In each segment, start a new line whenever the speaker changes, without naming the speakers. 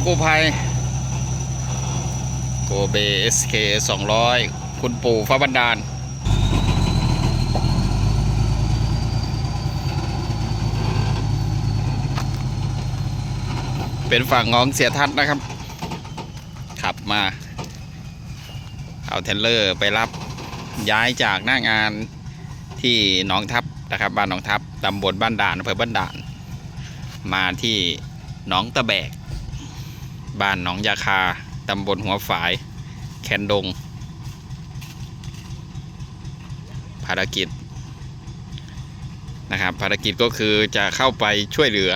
ครัยกู้ภัยโกเบ SK 200คุณปู่ฟ้าบันดาลเป็นฝั่งของเสียทัศน์นะครับ ขับมา เอาเทรลเลอร์ไปรับย้ายจากหน้างานที่หนองทับนะครับบ้านหนองทับตำบลบ้านด่านอำเภอบ้านด่าน มาที่หนองตะแบก บ้านหนองยาคา ตำบลหัวฝาย แคนดง ภารกิจนะครับภารกิจก็คือจะเข้าไปช่วยเหลือ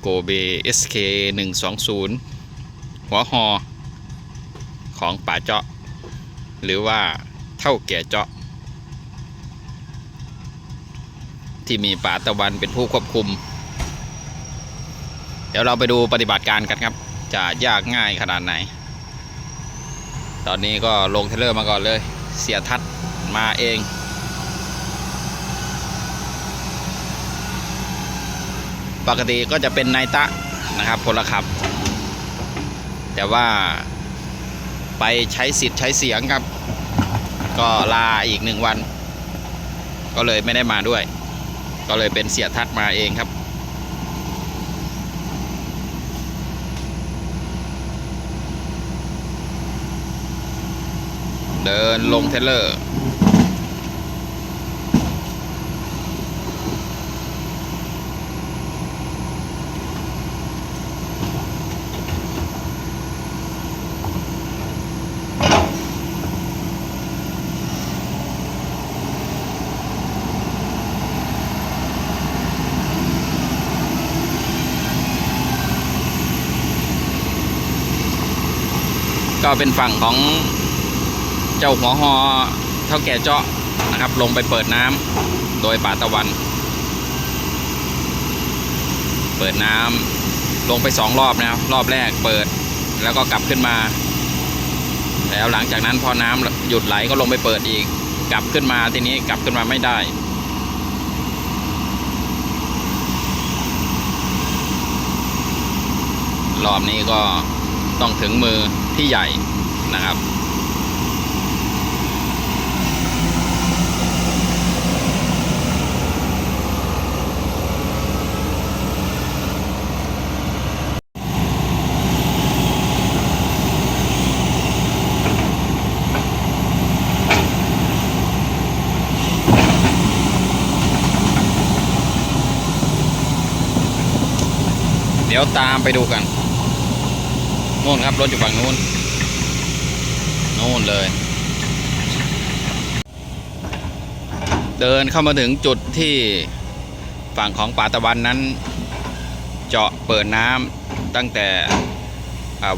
โกเบ SK 120 หัวหอ ของป่าเจาะ หรือว่าเท่าแก่เจาะ ที่มีป่าตะวันเป็นผู้ควบคุม ดี๋ยวเราไปดูปฏิบัติการกันครับ จะยากง่ายขนาดไหน ตอนนี้ก็ลงเทเลอร์มาก่อนเลย เสียทัดมาเองปกติก็จะเป็นนายตะนะครับพลขับ แต่ว่าไปใช้สิทธิ์ใช้เสียงครับ ก็ลาอีกหนึ่งวัน ก็เลยไม่ได้มาด้วย ก็เลยเป็นเสียทัดมาเองครับ เดินลงเทเลอร์ก็เป็นฝั่งของ จ้าหัวหอเท่าแก่เจาะนะครับ ลงไปเปิดน้ำโดยป่าตะวัน เปิดน้ำลงไปสองรอบนะครับรอบแรกเปิดแล้วก็กลับขึ้นมา แล้วหลังจากนั้นพอน้ำหยุดไหลก็ลงไปเปิดอีก กลับขึ้นมาทีนี้กลับขึ้นมาไม่ได้รอบนี้ก็ต้องถึงมือที่ใหญ่นะครับ ดี๋ยวตามไปดูกันนู่นครับรถอยู่ฝั่งนู้นนู่นเลย เดินเข้ามาถึงจุดที่ฝั่งของป่าตะวันนั้น เจาะเปิดน้ำตั้งแต่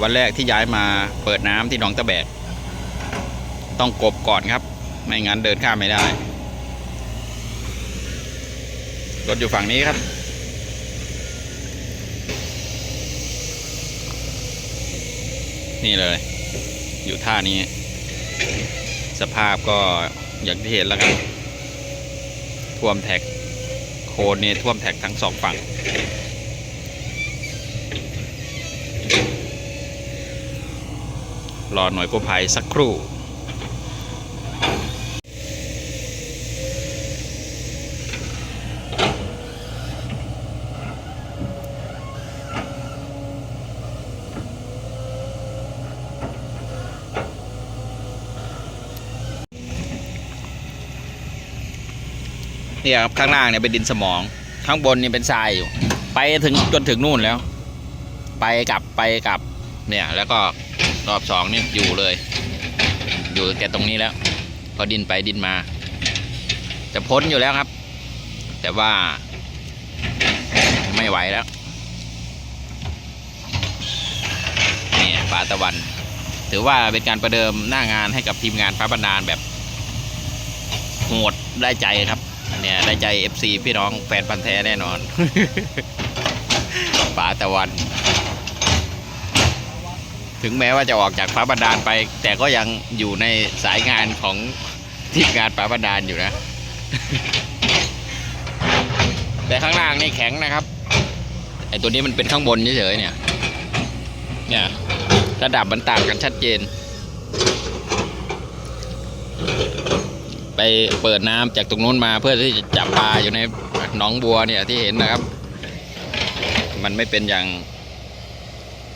วันแรกที่ย้ายมาเปิดน้ำที่หนองตะแบก ต้องกบก่อนครับ ไม่งั้นเดินข้ามไม่ได้รถอยู่ฝั่งนี้ครับ นี่เลย อยู่ท่านี้ สภาพก็อย่างที่เห็นแล้วครับท่วมแท็กโคนนี่ท่วมแท็กทั้งสองฝั่ง รอหน่วยกู้ภัยสักครู่ เนี่ยครับข้างล่างเนี่ยเป็นดินสมอง ข้างบนเนี่ยเป็นทรายอยู่ ไปถึงจนถึงนู่นแล้ว ไปกลับไปกลับ เนี่ยแล้วก็รอบสองนี่อยู่เลย อยู่แก่ตรงนี้แล้ว พอดินไปดินมา จะพ้นอยู่แล้วครับ แต่ว่าไม่ไหวแล้วเนี่ยป่าตะวัน ถือว่าเป็นการประเดิมหน้างานให้กับทีมงานฟ้าบันดาลแบบโหดได้ใจครับ เนี่ยได้ใจ FC พี่น้องแฟนพันธ์แท้แน่นอนป่าตะวัน ถึงแม้ว่าจะออกจากฟ้าบันดาลไป แต่ก็ยังอยู่ในสายงานของทีมงานฟ้าบันดาลอยู่นะ แต่ข้างล่างนี่แข็งนะครับไอตัวนี้มันเป็นข้างบนเฉยๆเนี่ย เนี่ยระดับมันต่างกันชัดเจน ไปเปิดน้ำจากตรงนู้นมาเพื่อที่จะจับปลาอยู่ในหนองบัวเนี่ยที่เห็นนะครับ มันไม่เป็นอย่าง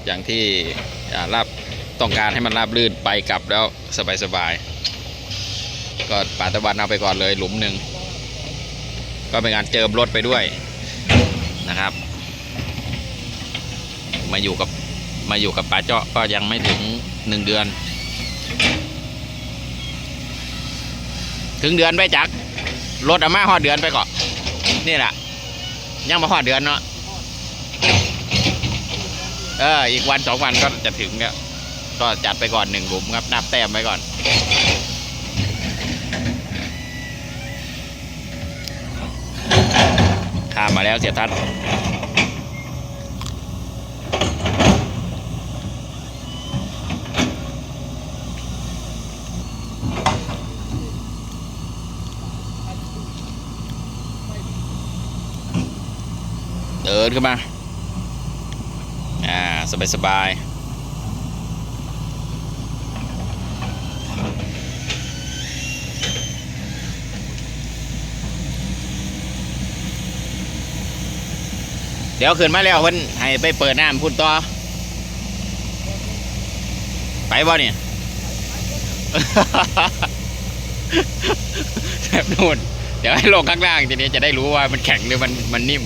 อย่างที่อ่าราบต้องการให้มันราบลื่นไปกลับแล้วสบายๆก็ป่าตะวันเอาไปก่อนเลยหลุมหนึ่งก็เป็นการเจิมรถไปด้วยนะครับ มาอยู่กับมาอยู่กับป่าเจาะก็ยังไม่ถึงหนึ่งเดือน ถึงเดือนไปจักรถอามาหอดเดือนไปก่อนนี่แหละยังมาหอดเดือนเนาะเอออีกวันสองวันก็จะถึงเนี่ยก็จัดไปก่อนหนึ่งหลุมครับนับแต้มไว้ก่อนข้ามมาแล้วเสียทัศน์เดิ นขึ้นมา อ่า สบายสบายเดี๋ยวขึ้นมาแล้วเพิ่นให้ไปเปิดน้ำพุ่นต่อ ไปบ่เนี่ยแบบนู่นเดี๋ยวให้ลงข้างล่างทีนี้จะได้รู้ว่ามันแข็งหรือมันมันนิ่ม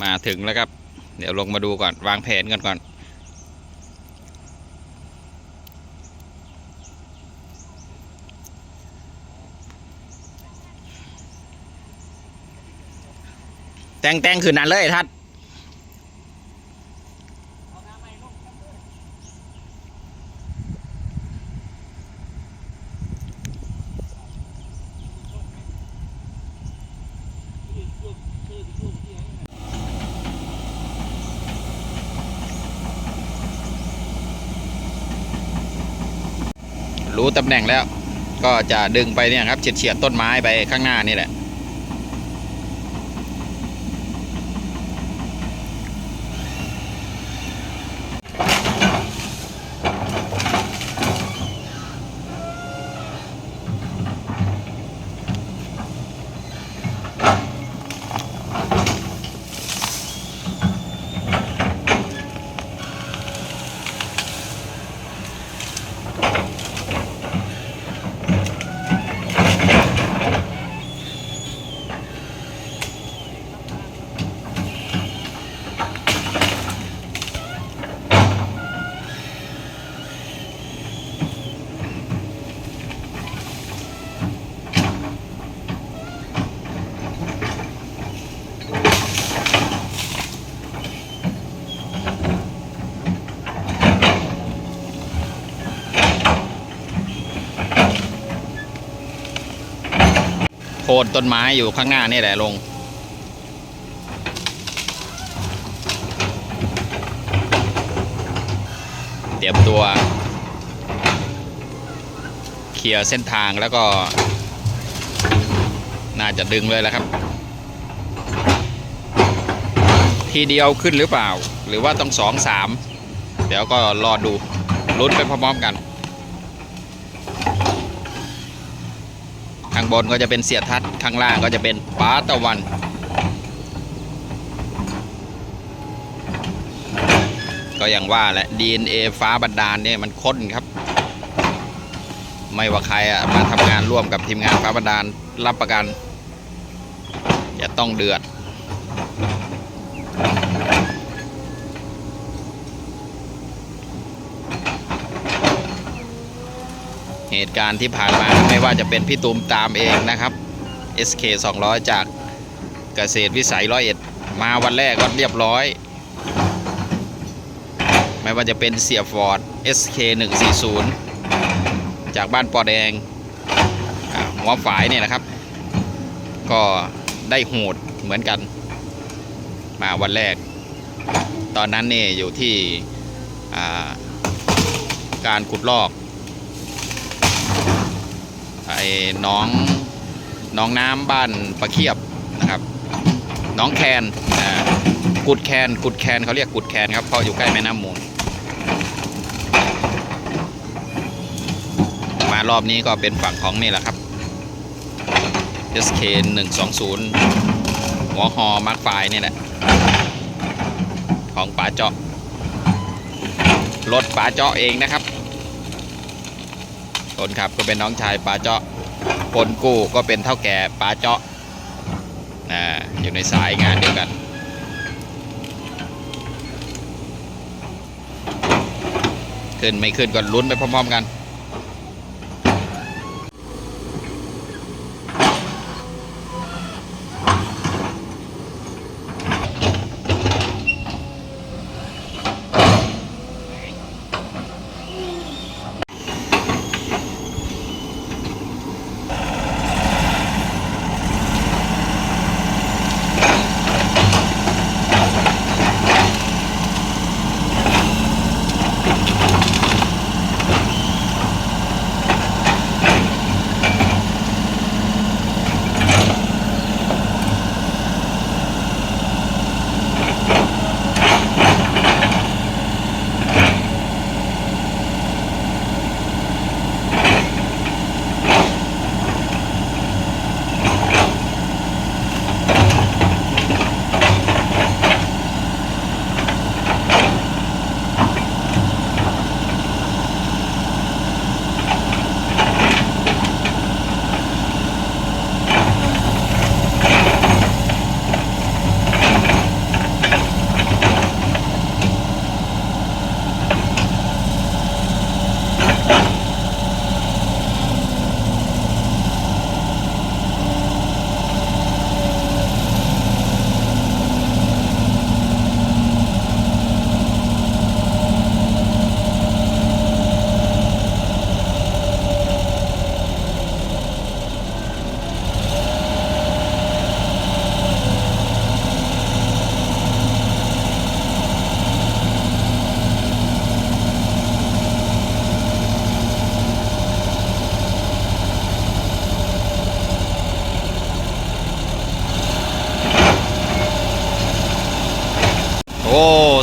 มาถึงแล้วครับ เดี๋ยวลงมาดูก่อน วางแผนกันก่อน แต่งแต่งคืนนั้นเลยทัด รู้ตำแหน่งแล้ว ก็จะดึงไปเนี่ยครับเฉียดเฉียดต้นไม้ไปข้างหน้านี่แหละ โคนต้นไม้อยู่ข้างหน้านี่แหละลง เตรียมตัว เคลียร์เส้นทางแล้วก็ น่าจะดึงเลยแล้วครับ ทีเดียวขึ้นหรือเปล่า หรือว่าต้องสองสามเดี๋ยวก็รอดูลุ้นไปพร้อมๆกันางบนก็จะเป็นเสียทัดข้างล่างก็จะเป็นป้าตะวัน ก็อย่างว่าแหละ DNA ฟ้าบันดาลเนี่ยมันค้นครับ ไม่ว่าใครอะมาทำงานร่วมกับทีมงานฟ้าบันดาลรับประกัน จะต้องเดือด เหตุการณ์ที่ผ่านมาไม่ว่าจะเป็นพี่ตูมตามเองนะครับ SK 200 จากเกษตรวิสัยร้อยเอ็ดมาวันแรกก็เรียบร้อย ไม่ว่าจะเป็นเสียฟอร์ด SK 140 จากบ้านปอแดงหัวฝายเนี่ยนะครับ ก็ได้โหดเหมือนกัน มาวันแรก ตอนนั้นเนี่ยอยู่ที่การขุดลอก อ้น้องน้องน้ำบ้านปะเคียบนะครับ น้องแคนอ่ากุดแคนกุดแคนเขาเรียกกุดแคนครับเพราะอยู่ใกล้แม่น้ำมูล มารอบนี้ก็เป็นฝั่งของนี่แหละครับ SK 120 หัวฮอมาร์คไฟนี่แหละ ของป๋าเจาะรถป๋าเจาะเองนะครับคนขับก็เป็นน้องชายป๋าเจาะ คนกู้ก็เป็นเท่าแก่ป้าเจาะนะอยู่ในสายงานเดียวกัน ขึ้นไม่ขึ้นก็ลุ้นไปพร้อมๆกัน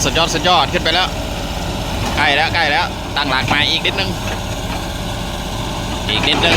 สุดยอดสุดยอดขึ้นไปแล้ว ใกล้แล้วใกล้แล้วตั้งหลักมาอีกนิดนึง อีกนิดนึง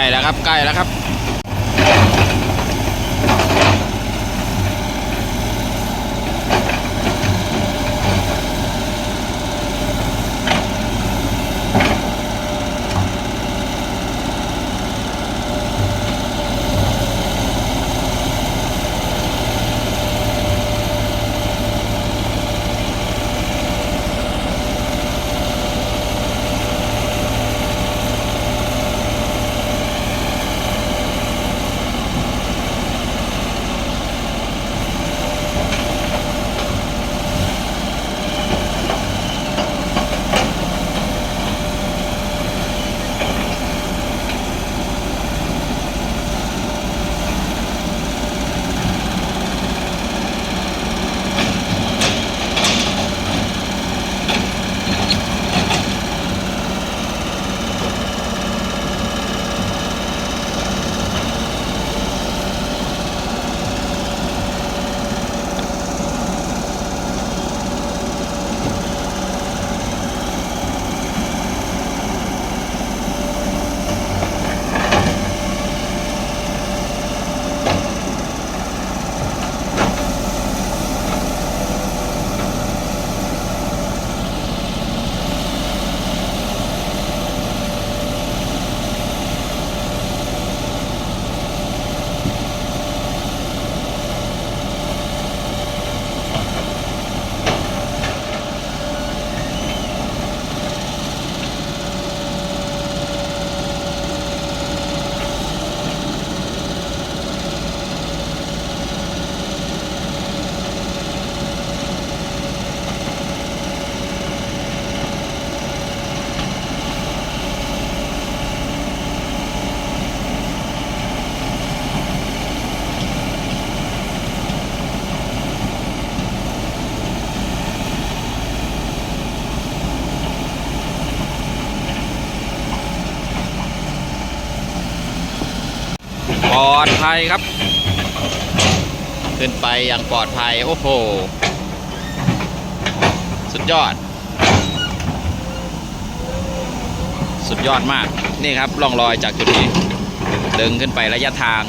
ล้แล้วครับใกล้แล้วครับ ลอดภัยครับ ขึ้นไปอย่างปลอดภัย โอ้โห สุดยอด สุดยอดมาก นี่ครับร่องรอยจากจุดนี้ ดึงขึ้นไประยะทาง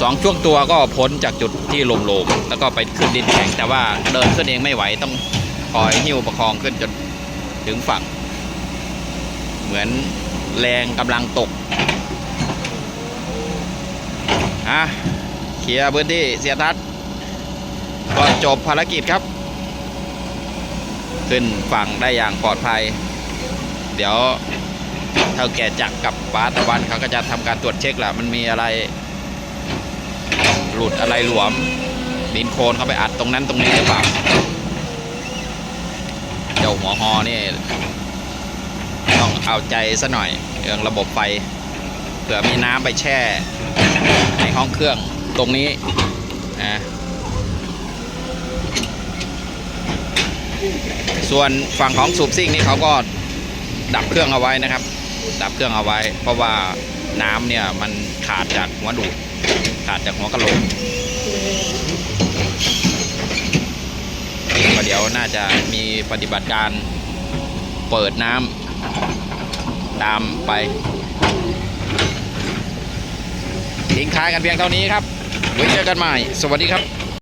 สองช่วงตัวก็พ้นจากจุดที่ลมๆแล้วก็ไปขึ้นดินแข็ง แต่ว่าเดินขึ้นเองไม่ไหวต้องคอยหิ้วประคองขึ้นจนถึงฝั่ง เหมือนแรงกำลังตก อะเคลียร์พื้นที่เสียทัศก็จบภารกิจครับ ขึ้นฝั่งได้อย่างปลอดภัย เดี๋ยวเท่าแก่จักรกับป้าตะวันเขาก็จะทำการตรวจเช็คแหละมันมีอะไร หลุดอะไรหลวมดินโคลนเข้าไปอัดตรงนั้นตรงนี้หรือเปล่าเจ้าหัวฮอนี่ต้องเอาใจซะหน่อยเรื่องระบบไฟเผื่อมีน้ำไปแช่ ห้องเครื่องตรงนี้นะส่วนฝั่งของสูบซิ่งนี่เขาก็ดับเครื่องเอาไว้นะครับ ดับเครื่องเอาไว้ เพราะว่าน้ำเนี่ยมันขาดจากหัวดูดขาดจากหัวกระโหลกเดี๋ยวน่าจะมีปฏิบัติการเปิดน้ำตามไป ทิ้งท้ายกันเพียงเท่านี้ครับไว้เจอกันใหม่ สวัสดีครับ